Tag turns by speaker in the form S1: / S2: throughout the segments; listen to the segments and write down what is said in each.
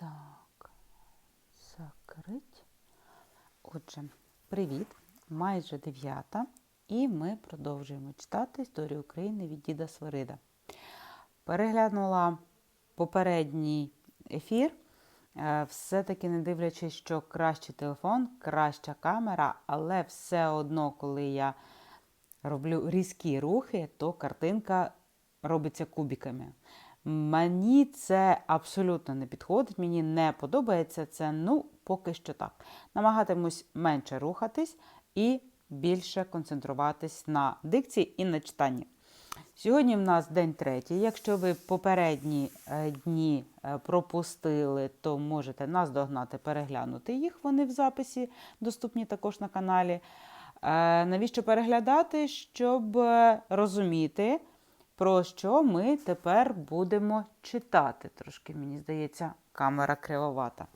S1: Так, закрить. Отже, привіт! Майже дев'ята, і ми продовжуємо читати історію України від діда Свирида. Переглянула попередній ефір. Е, Все-таки не дивлячись, що кращий телефон, краща камера, але все одно, коли я роблю різкі рухи, то картинка робиться кубиками. Мені це абсолютно не підходить, мені не подобається це, ну, поки що так. Намагатимусь менше рухатись і більше концентруватись на дикції і на читанні. Сьогодні в нас день третій. Якщо ви попередні е, дні е, пропустили, то можете наздогнати, переглянути їх. Вони в записі доступні також на каналі. Е, Навіщо переглядати? Щоб розуміти, про що ми тепер будемо читати. Трошки, мені здається, камера кривовата.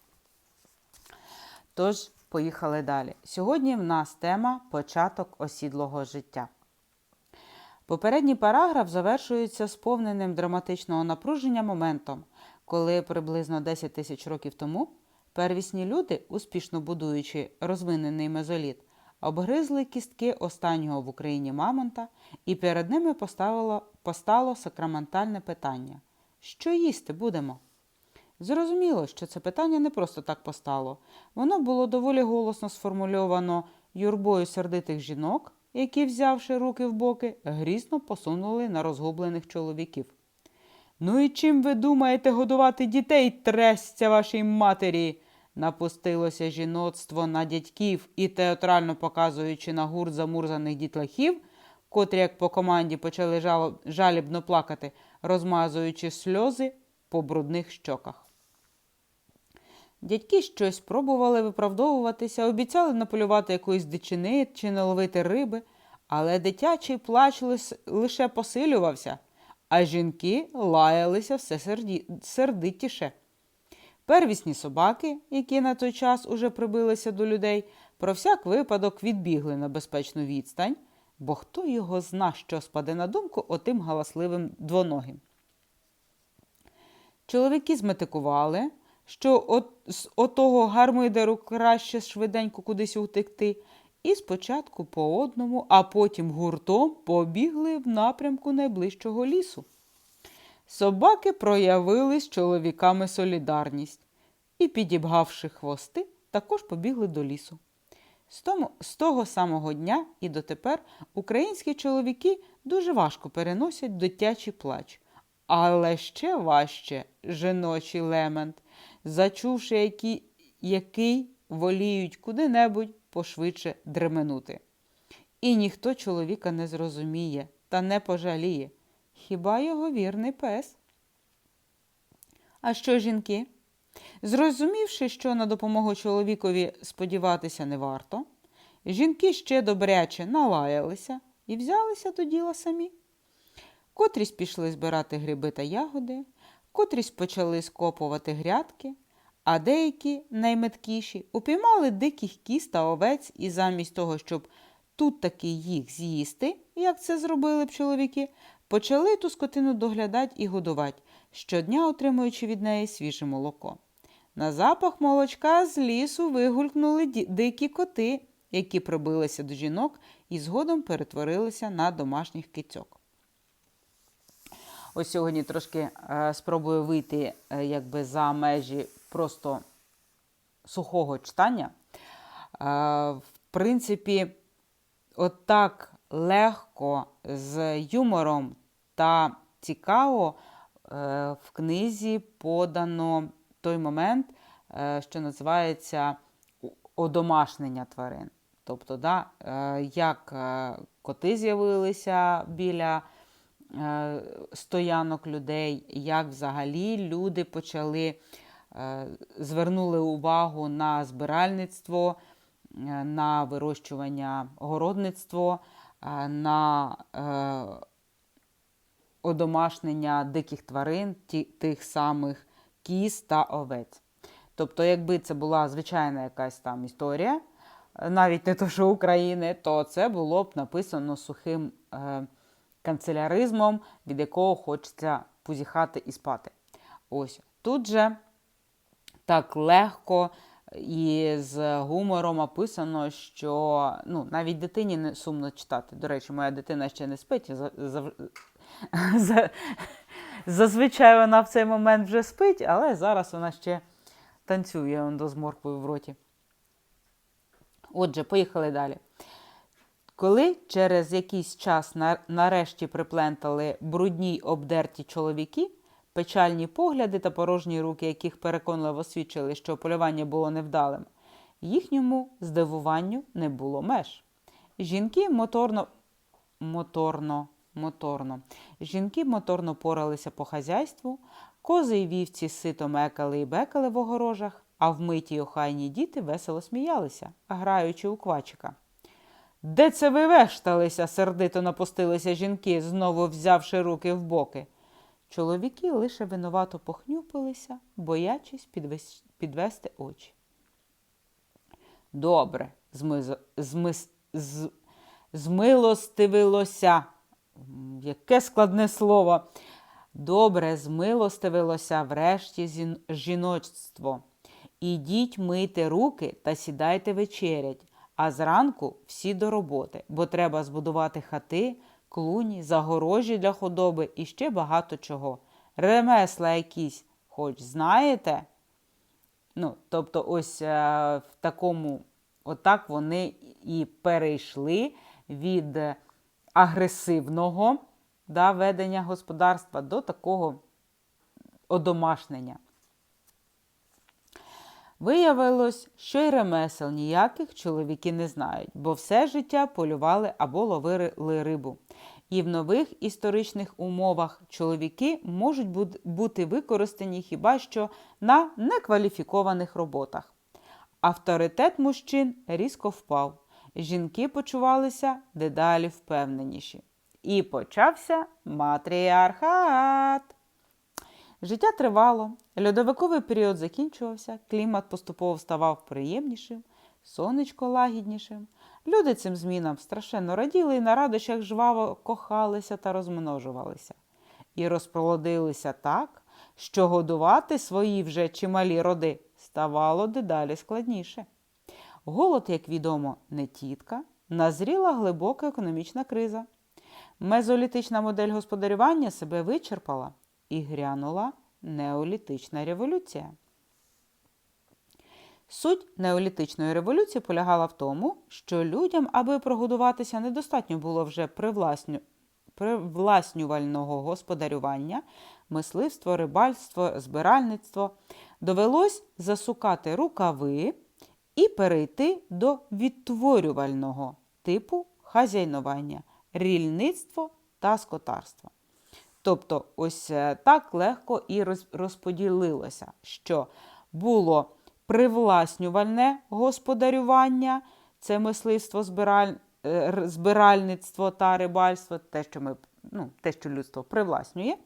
S1: Тож, поїхали далі. Сьогодні в нас тема початок осідлого життя. Попередній параграф завершується сповненим драматичного напруження моментом, коли приблизно 10 тисяч років тому первісні люди, успішно будуючи розвинений мезоліт, обгризли кістки останнього в Україні мамонта, і перед ними поставило, постало сакраментальне питання: що їсти будемо? Зрозуміло, що це питання не просто так постало. Воно було доволі голосно сформульовано юрбою сердитих жінок, які, взявши руки в боки, грізно посунули на розгублених чоловіків. Ну і чим ви думаєте годувати дітей, трестя вашій матері? Напустилося жіноцтво на дядьків і театрально показуючи на гурт замурзаних дітлахів, котрі, як по команді, почали жалібно плакати, розмазуючи сльози по брудних щоках. Дядьки щось пробували виправдовуватися, обіцяли наполювати якоїсь дичини чи наловити риби, але дитячий плач лише посилювався, а жінки лаялися все сердитіше. Первісні собаки, які на той час уже прибилися до людей, про всяк випадок відбігли на безпечну відстань, бо хто його зна, що спаде на думку отим галасливим двоногим. Чоловіки зметикували, що от, з отого гармидеру краще швиденько кудись утекти, і спочатку по одному, а потім гуртом побігли в напрямку найближчого лісу. Собаки проявили з чоловіками солідарність і, підібгавши хвости, також побігли до лісу. З, тому, з того самого дня і дотепер українські чоловіки дуже важко переносять дитячий плач, але ще важче жіночий лемент, зачувши, які, який воліють куди-небудь пошвидше дременути. І ніхто чоловіка не зрозуміє та не пожаліє, хіба його вірний пес. А що жінки? Зрозумівши, що на допомогу чоловікові сподіватися не варто, жінки ще добряче налаялися і взялися до діла самі. Котрісь пішли збирати гриби та ягоди, котрісь почали скопувати грядки, а деякі, найметкіші, упіймали диких кіз та овець і замість того, щоб тут таки їх з'їсти, як це зробили б чоловіки, почали ту скотину доглядати і годувати, щодня отримуючи від неї свіже молоко. На запах молочка з лісу вигулькнули дикі коти, які прибилися до жінок і згодом перетворилися на домашніх кицьок. Ось сьогодні трошки е, спробую вийти е, якби за межі просто сухого читання. Е, в принципі, от легко, з юмором та цікаво е, в книзі подано той момент, е, що називається одомашнення тварин. Тобто, да, е, як коти з'явилися біля стоянок людей, як взагалі люди почали звернули увагу на збиральництво, на вирощування городництво, на одомашнення диких тварин, тих самих кіз та овець. Тобто, якби це була звичайна якась там історія, е, навіть не то, що України, то це було б написано сухим е, канцеляризмом, від якого хочеться позіхати і спати. Ось тут же так легко і з гумором описано, що ну, навіть дитині не сумно читати. До речі, моя дитина ще не спить. Зазвичай вона в цей момент вже спить, але зараз вона ще танцює з морквою в роті. Отже, поїхали далі. Коли через якийсь час нарешті приплентали брудні обдерті чоловіки, печальні погляди та порожні руки, яких переконливо свідчили, що полювання було невдалим, їхньому здивуванню не було меж. Жінки моторно, моторно, моторно. Жінки моторно поралися по хазяйству, кози й вівці сито мекали і бекали в огорожах, а вмиті й охайні діти весело сміялися, граючи у квачика. Де це ви вешталися? сердито напустилися жінки, знову взявши руки в боки. Чоловіки лише винувато похнюпилися, боячись підвес- підвести очі. Добре, змиз... змис... змилостивилося. Яке складне слово. Добре, змилостивилося врешті жіночство. Ідіть мийте руки та сідайте вечерять, а зранку всі до роботи, бо треба збудувати хати, клуні, загорожі для худоби і ще багато чого. Ремесла якісь, хоч знаєте? Ну, тобто, ось е, в такому, отак вони і перейшли від е, агресивного да, ведення господарства до такого одомашнення. Виявилось, що й ремесел ніяких чоловіки не знають, бо все життя полювали або ловили рибу. І в нових історичних умовах чоловіки можуть бути використані хіба що на некваліфікованих роботах. Авторитет мужчин різко впав. Жінки почувалися дедалі впевненіші. І почався матріархат. Життя тривало, льодовиковий період закінчувався, клімат поступово ставав приємнішим, сонечко лагіднішим. Люди цим змінам страшенно раділи і на радощах жваво кохалися та розмножувалися. І розплодилися так, що годувати свої вже чималі роди ставало дедалі складніше. Голод, як відомо, не тітка, назріла глибока економічна криза. Мезолітична модель господарювання себе вичерпала і грянула неолітична революція. Суть неолітичної революції полягала в тому, що людям, аби прогодуватися, недостатньо було вже привласню... привласнювального господарювання, мисливство, рибальство, збиральництво. Довелось засукати рукави і перейти до відтворювального типу хазяйнування, рільництво та скотарство. Тобто, ось е, так легко і розподілилося, що було привласнювальне господарювання, це мисливство, збираль... е, збиральництво та рибальство, те, що ми, ну, те, що людство привласнює,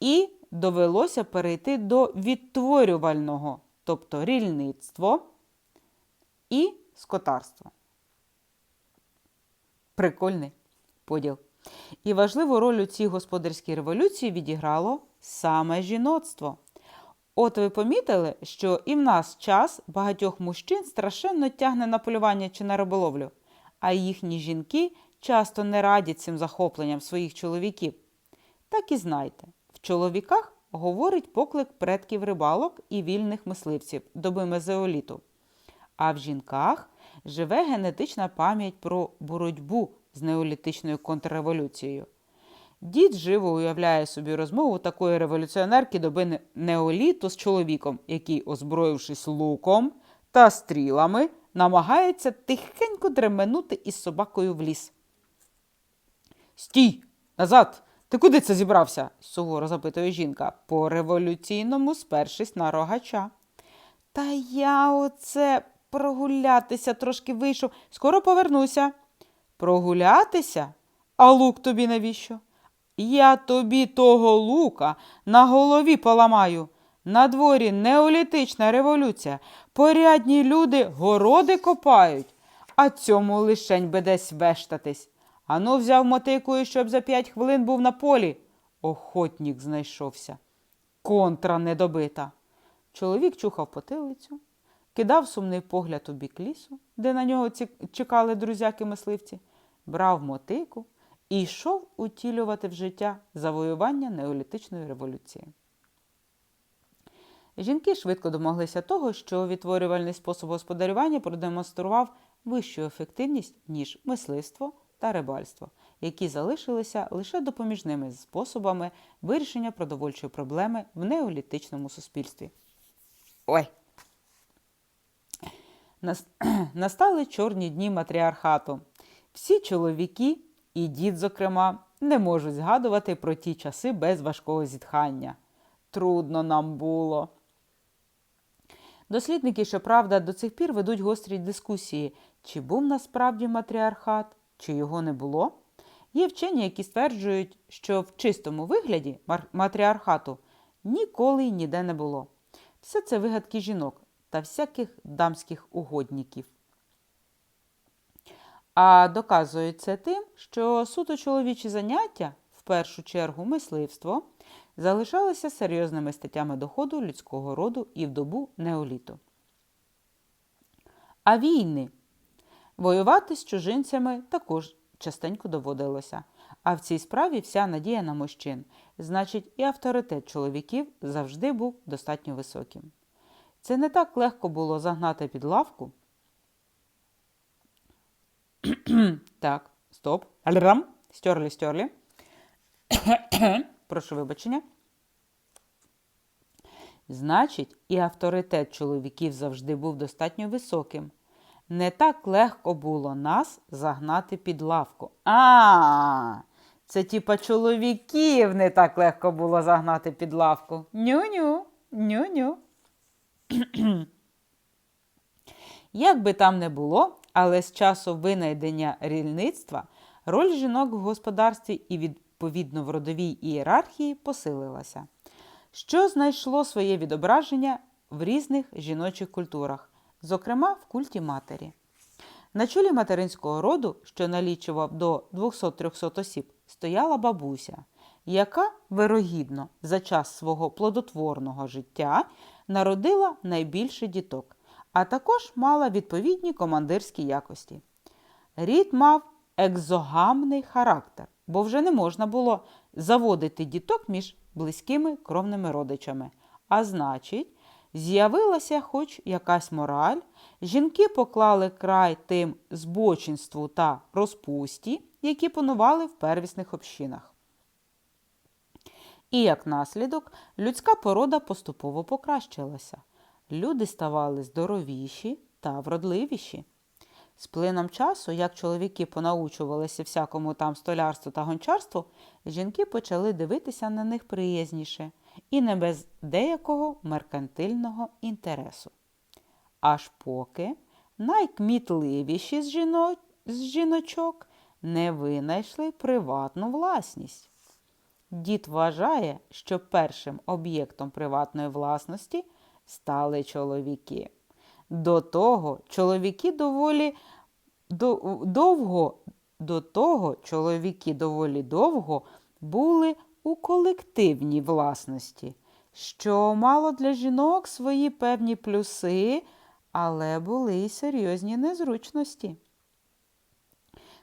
S1: і довелося перейти до відтворювального, тобто рільництво і скотарство. Прикольний поділ. І важливу роль у цій господарській революції відіграло саме жіноцтво. От ви помітили, що і в нас час багатьох мужчин страшенно тягне на полювання чи на риболовлю, а їхні жінки часто не радять цим захопленням своїх чоловіків. Так і знайте, в чоловіках говорить поклик предків рибалок і вільних мисливців доби мезеоліту. А в жінках живе генетична пам'ять про боротьбу з неолітичною контрреволюцією. Дід живо уявляє собі розмову такої революціонерки доби неоліту з чоловіком, який, озброївшись луком та стрілами, намагається тихенько дременути із собакою в ліс. Стій! Назад! Ти куди це зібрався? суворо запитує жінка, по революційному спершись на рогача. Та я оце прогулятися трошки вийшов. Скоро повернуся. Прогулятися? А лук тобі навіщо? Я тобі того лука на голові поламаю. На дворі неолітична революція. Порядні люди городи копають, а цьому лишень би десь вештатись. Ану взяв мотику, і щоб за п'ять хвилин був на полі. Охотнік знайшовся. Контра недобита. Чоловік чухав потилицю, кидав сумний погляд у бік лісу, де на нього чекали друзяки мисливці, брав мотику і йшов утілювати в життя завоювання неолітичної революції. Жінки швидко домоглися того, що відтворювальний спосіб господарювання продемонстрував вищу ефективність, ніж мисливство та рибальство, які залишилися лише допоміжними способами вирішення продовольчої проблеми в неолітичному суспільстві. Ой. Нас- Настали чорні дні матріархату. Всі чоловіки, і дід, зокрема, не можуть згадувати про ті часи без важкого зітхання. Трудно нам було. Дослідники, щоправда, до цих пір ведуть гострі дискусії, чи був насправді матріархат, чи його не було. Є вчені, які стверджують, що в чистому вигляді матріархату ніколи й ніде не було. Все це вигадки жінок та всяких дамських угодників. А доказують це тим, що суто чоловічі заняття, в першу чергу мисливство, залишалися серйозними статтями доходу людського роду і в добу неоліту. А війни воювати з чужинцями також частенько доводилося. А в цій справі вся надія на мужчин. Значить, і авторитет чоловіків завжди був достатньо високим. Це не так легко було загнати під лавку. так, стоп. Альрам. Стерли, стерли. Прошу вибачення. Значить, і авторитет чоловіків завжди був достатньо високим. Не так легко було нас загнати під лавку. А, це типа чоловіків не так легко було загнати під лавку. Ню-ню, ню-ню. Як би там не було, але з часу винайдення рільництва роль жінок в господарстві і відповідно в родовій ієрархії посилилася, що знайшло своє відображення в різних жіночих культурах, зокрема в культі матері. На чолі материнського роду, що налічував до 200-300 осіб, стояла бабуся, яка, вирогідно, за час свого плодотворного життя народила найбільше діток, а також мала відповідні командирські якості. Рід мав екзогамний характер, бо вже не можна було заводити діток між близькими кровними родичами. А значить, з'явилася хоч якась мораль, жінки поклали край тим збочинству та розпусті, які панували в первісних общинах. І як наслідок, людська порода поступово покращилася. Люди ставали здоровіші та вродливіші. З плином часу, як чоловіки понаучувалися всякому там столярству та гончарству, жінки почали дивитися на них приязніше і не без деякого меркантильного інтересу. Аж поки найкмітливіші з, жіно... з жіночок не винайшли приватну власність. Дід вважає, що першим об'єктом приватної власності стали чоловіки. До того чоловіки доволі до- довго, до того чоловіки доволі довго були у колективній власності, що мало для жінок свої певні плюси, але були й серйозні незручності.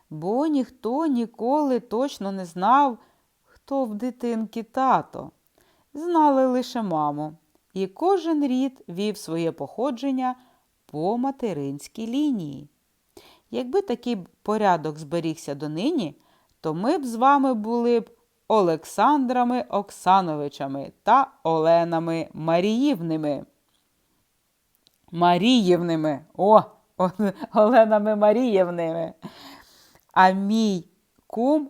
S1: Бо ніхто ніколи точно не знав, хто в дитинки тато. Знали лише маму, і кожен рід вів своє походження по материнській лінії. Якби такий порядок зберігся донині, то ми б з вами були б Олександрами Оксановичами та Оленами Маріївними. Маріївними. О- Оленами Маріївними. А мій кум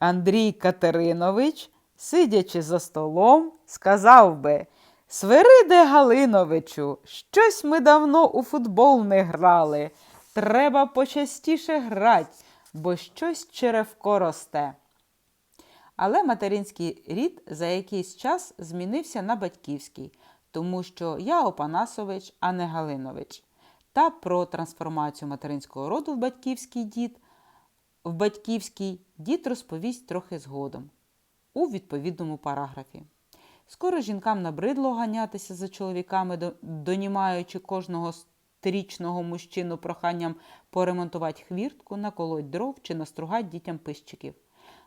S1: Андрій Катеринович, сидячи за столом, сказав би Свириде Галиновичу, щось ми давно у футбол не грали. Треба почастіше грать, бо щось черевко росте. Але материнський рід за якийсь час змінився на батьківський, тому що я Опанасович, а не Галинович. Та про трансформацію материнського роду в батьківський дід в батьківський дід розповість трохи згодом у відповідному параграфі. Скоро жінкам набридло ганятися за чоловіками, донімаючи кожного стрічного мужчину проханням поремонтувати хвіртку, наколоть дров чи настругати дітям пищиків.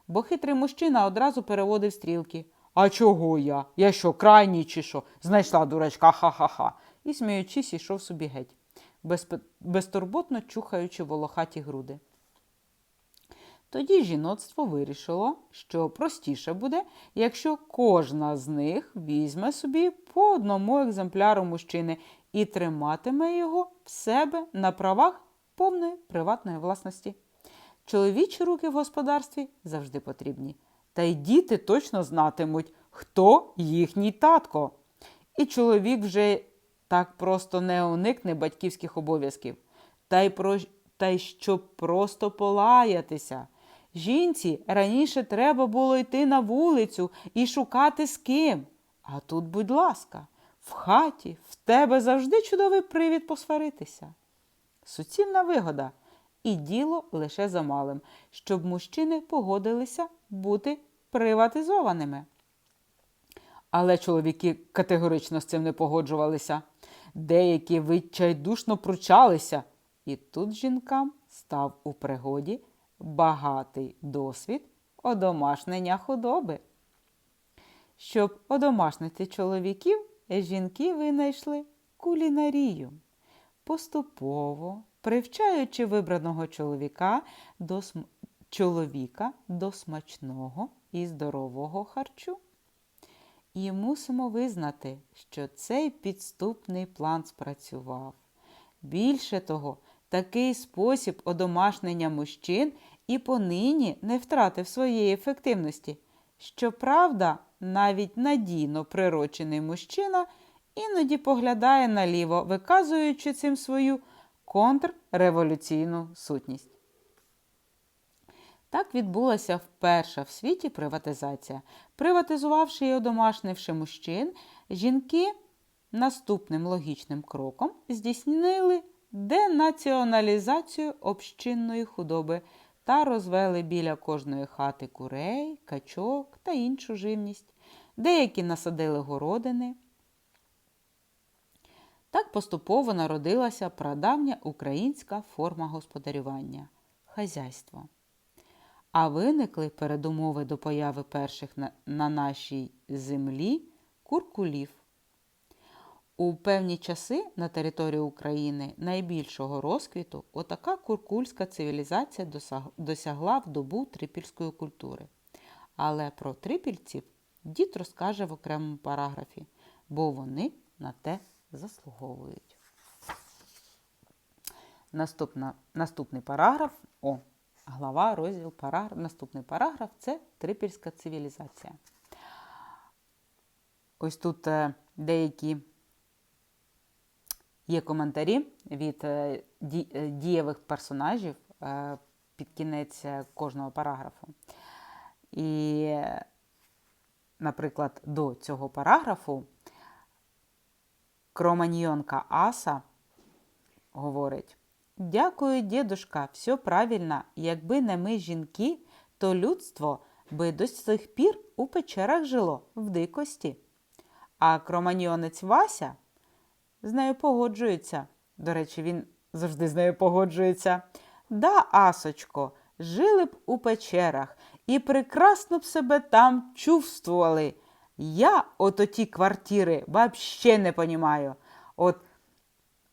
S1: Бо хитрий мужчина одразу переводив стрілки. А чого я? Я що, крайній чи що? Знайшла дурачка, ха-ха-ха. І, сміючись, ішов собі геть, безпе- безтурботно чухаючи волохаті груди. Тоді жіноцтво вирішило, що простіше буде, якщо кожна з них візьме собі по одному екземпляру мужчини і триматиме його в себе на правах повної приватної власності. Чоловічі руки в господарстві завжди потрібні. Та й діти точно знатимуть, хто їхній татко. І чоловік вже так просто не уникне батьківських обов'язків. Та й, про... та й щоб просто полаятися. Жінці раніше треба було йти на вулицю і шукати з ким. А тут, будь ласка, в хаті в тебе завжди чудовий привід посваритися. Суцільна вигода. І діло лише за малим, щоб мужчини погодилися бути приватизованими. Але чоловіки категорично з цим не погоджувалися. Деякі відчайдушно пручалися. І тут жінкам став у пригоді багатий досвід одомашнення худоби. Щоб одомашнити чоловіків, жінки винайшли кулінарію. Поступово, привчаючи вибраного чоловіка до, см- чоловіка до смачного і здорового харчу. І мусимо визнати, що цей підступний план спрацював. Більше того, такий спосіб одомашнення мужчин і понині не втратив своєї ефективності. Щоправда, навіть надійно прирочений мужчина іноді поглядає наліво, виказуючи цим свою контрреволюційну сутність. Так відбулася вперша в світі приватизація. Приватизувавши і одомашнивши мужчин, жінки наступним логічним кроком здійснили денаціоналізацію общинної худоби та розвели біля кожної хати курей, качок та іншу живність. Деякі насадили городини. Так поступово народилася прадавня українська форма господарювання хазяйство. А виникли передумови до появи перших на, на нашій землі куркулів. У певні часи на території України найбільшого розквіту отака куркульська цивілізація досягла в добу трипільської культури. Але про трипільців дід розкаже в окремому параграфі, бо вони на те заслуговують. Наступна, наступний параграф. О, глава, розділ, параграф. Наступний параграф це трипільська цивілізація. Ось тут е, деякі є коментарі від е, е, дієвих персонажів е, під кінець кожного параграфу. І, наприклад, до цього параграфу Кроманьйонка Аса говорить: Дякую, дідушка, все правильно. Якби не ми жінки, то людство би до сих пір у печерах жило в дикості. А кроманьйонець Вася з нею погоджується. До речі, він завжди з нею погоджується. Да, Асочко, жили б у печерах і прекрасно б себе там чувствували. Я ото ті квартири вообще не понімаю. От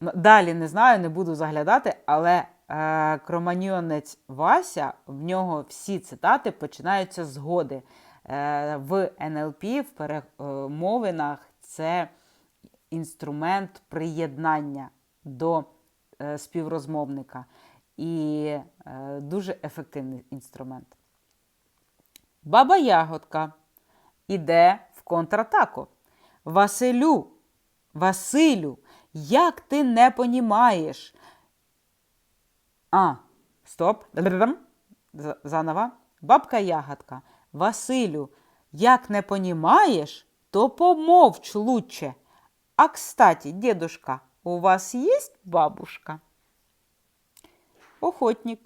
S1: далі не знаю, не буду заглядати, але е, кроманьйонець Вася, в нього всі цитати починаються згоди. Е, в НЛП, в перемовинах це інструмент приєднання до е, співрозмовника і е, дуже ефективний інструмент. Баба Ягодка іде в контратаку. Василю, Василю, як ти не понімаєш? А, стоп. Заново. Бабка Ягодка. Василю, як не понімаєш, то помовч лучше. А, кстати, дедушка, у вас есть бабушка? Охотник.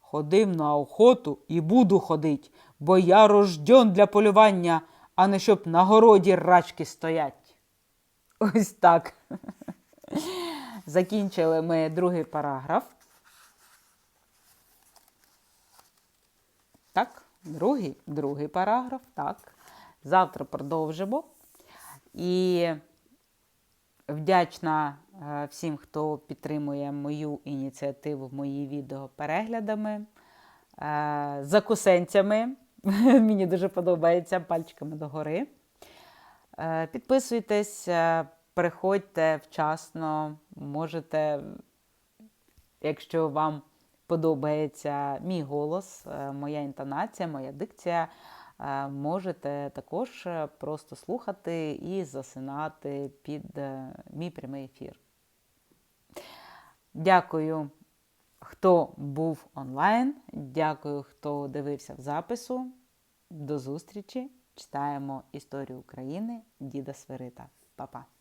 S1: Ходив на охоту і буду ходить, бо я рожден для полювання, а не щоб на городі рачки стоять. Ось так. Закінчили ми другий параграф. Так, другий, другий параграф. Так. Завтра продовжимо. І вдячна е, всім, хто підтримує мою ініціативу, мої відео переглядами, е, закусенцями. Мені дуже подобається пальчиками догори. Е, Підписуйтесь, приходьте вчасно, можете, якщо вам подобається мій голос, моя інтонація, моя дикція, можете також е, просто слухати і засинати під е, мій прямий ефір. Дякую, хто був онлайн. Дякую, хто дивився в запису. До зустрічі! Читаємо історію України Діда Свирита. Па-па!